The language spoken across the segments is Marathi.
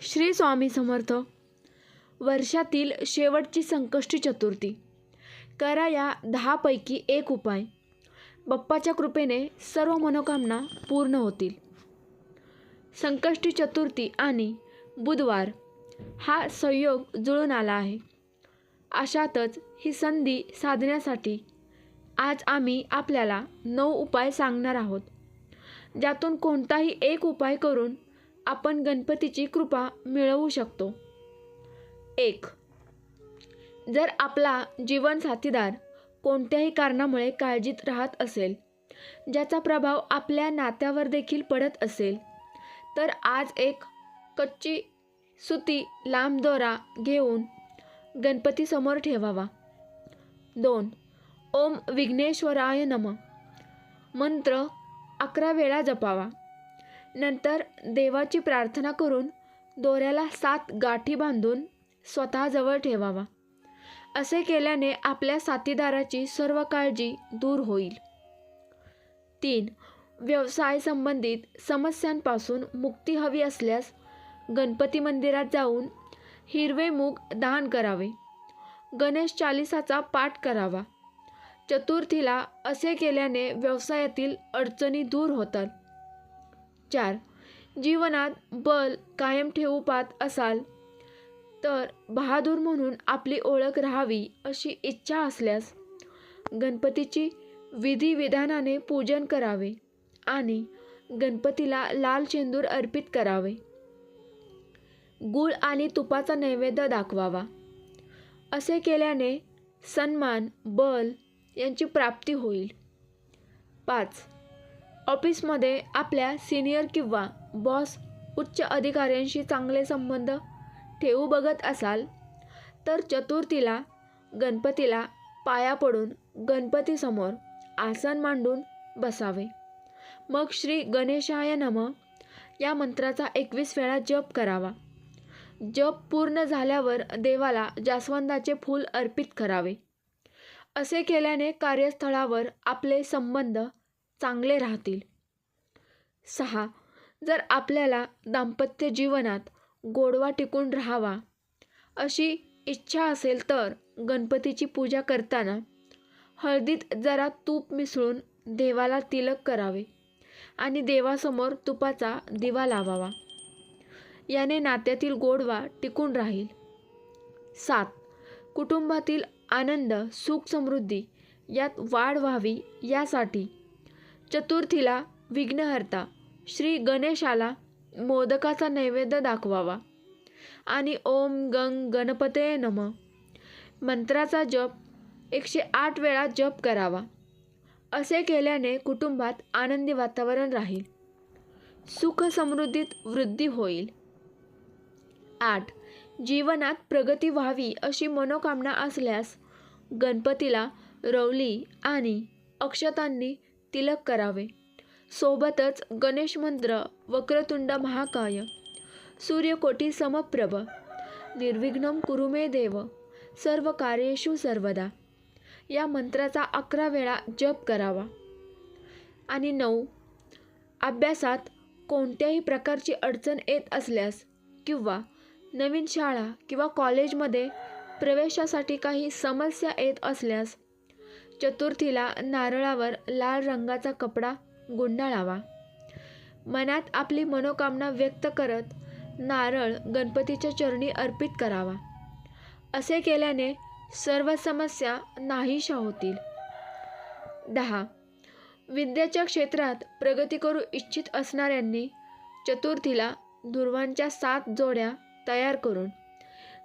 श्री स्वामी समर्थ. वर्षातील शेवटची संकष्टी चतुर्थी. करा या दहापैकी एक उपाय. बाप्पाच्या कृपेने सर्व मनोकामना पूर्ण होतील. संकष्टी चतुर्थी आणि बुधवार हा संयोग जुळून आला आहे. अशातच ही संधी साधण्यासाठी आज आम्ही आपल्याला नऊ उपाय सांगणार आहोत. ज्यातून कोणताही एक उपाय करून आपण गणपतीची कृपा मिळवू शकतो. एक जर आपला जीवन साथीदार कोणत्याही कारणामुळे काळजीत राहत असेल ज्याचा प्रभाव आपल्या नात्यावर देखील पडत असेल तर आज एक कच्ची सुती लांब दोरा घेऊन गणपतीसमोर ठेवावा. दोन ओम विघ्नेश्वराय नम. मंत्र अकरा वेळा जपावा. नंतर देवाची प्रार्थना करून दोऱ्याला सात गाठी बांधून स्वतःजवळ ठेवावा. असे केल्याने आपल्या साथीदाराची सर्व काळजी दूर होईल. तीन व्यवसाय संबंधित समस्यांपासून मुक्ती हवी असल्यास गणपती मंदिरात जाऊन हिरवे मूग दान करावे. गणेश चालिसाचा पाठ करावा. चतुर्थीला असे केल्याने व्यवसायातील अडचणी दूर होतात. चार. जीवनात बल कायम ठेवू पाहत असाल तर बहादूर म्हणून आपली ओळख राहावी अशी इच्छा असल्यास गणपतीची विधिविधानाने पूजन करावे आणि गणपतीला लाल चेंदूर अर्पित करावे. गुळ आणि तुपाचा नैवेद्य दाखवावा. असे केल्याने सन्मान बल यांची प्राप्ती होईल. पाच. ऑफिसमध्ये आपल्या सिनियर किंवा बॉस उच्च अधिकाऱ्यांशी चांगले संबंध ठेवू बघत असाल तर चतुर्थीला गणपतीला पाया पडून गणपतीसमोर आसन मांडून बसावे. मग श्री गणेशाय नम या मंत्राचा एकवीस वेळा जप करावा. जप पूर्ण झाल्यावर देवाला जास्वंदाचे फूल अर्पित करावे. असे केल्याने कार्यस्थळावर आपले संबंध चांगले राहतील. सहा. जर आपल्याला दाम्पत्य जीवनात गोडवा टिकून राहावा अशी इच्छा असेल तर गणपतीची पूजा करताना हळदीत जरा तूप मिसळून देवाला तिलक करावे आणि देवासमोर तुपाचा दिवा लावावा. याने नात्यातील गोडवा टिकून राहील. सात. कुटुंबातील आनंद सुख समृद्धी यात वाढ व्हावी यासाठी चतुर्थीला विघ्नहर्ता श्री गणेशाला मोदकाचा नैवेद्य दाखवावा. आणि ओम गंग गणपते नम. मंत्राचा जप एकशे आठ वेळा जप करावा. असे केल्याने कुटुंबात आनंदी वातावरण राहील. सुख समृद्धीत वृद्धी होईल. आठ. जीवनात प्रगती व्हावी अशी मनोकामना असल्यास गणपतीला रवली आणि अक्षतांनी तिलक करावे. सोबतच गणेश मंत्र वक्रतुंड महाकाय सूर्यकोटी समप्रभ निर्विघ्नम कुरुमे देव सर्व कार्येषु सर्वदा. या मंत्राचा अकरा वेळा जप करावा. आणि नऊ अभ्यासात कोणत्याही प्रकारची अडचण येत असल्यास किंवा नवीन शाळा किंवा कॉलेजमध्ये प्रवेशासाठी काही समस्या येत असल्यास चतुर्थीला नारळावर लाल रंगाचा कपडा गुंडाळावा. मनात आपली मनोकामना व्यक्त करत नारळ गणपतीच्या चरणी अर्पित करावा. असे केल्याने सर्व समस्या नाहीशा होतील. दहा. विद्याच्या क्षेत्रात प्रगती करू इच्छित असणाऱ्यांनी चतुर्थीला दुर्वांच्या सात जोड्या तयार करून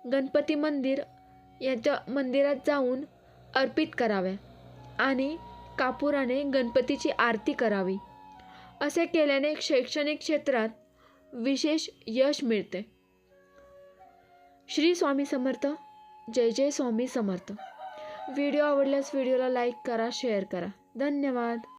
गणपती मंदिर याच्या मंदिरात जाऊन अर्पित कराव्या. आणि कापुराने गणपतीची आरती करावी. असे केल्याने शैक्षणिक क्षेत्रात विशेष यश मिळते. श्री स्वामी समर्थ. जय जय स्वामी समर्थ. व्हिडिओ आवडल्यास व्हिडिओला लाईक करा शेअर करा. धन्यवाद.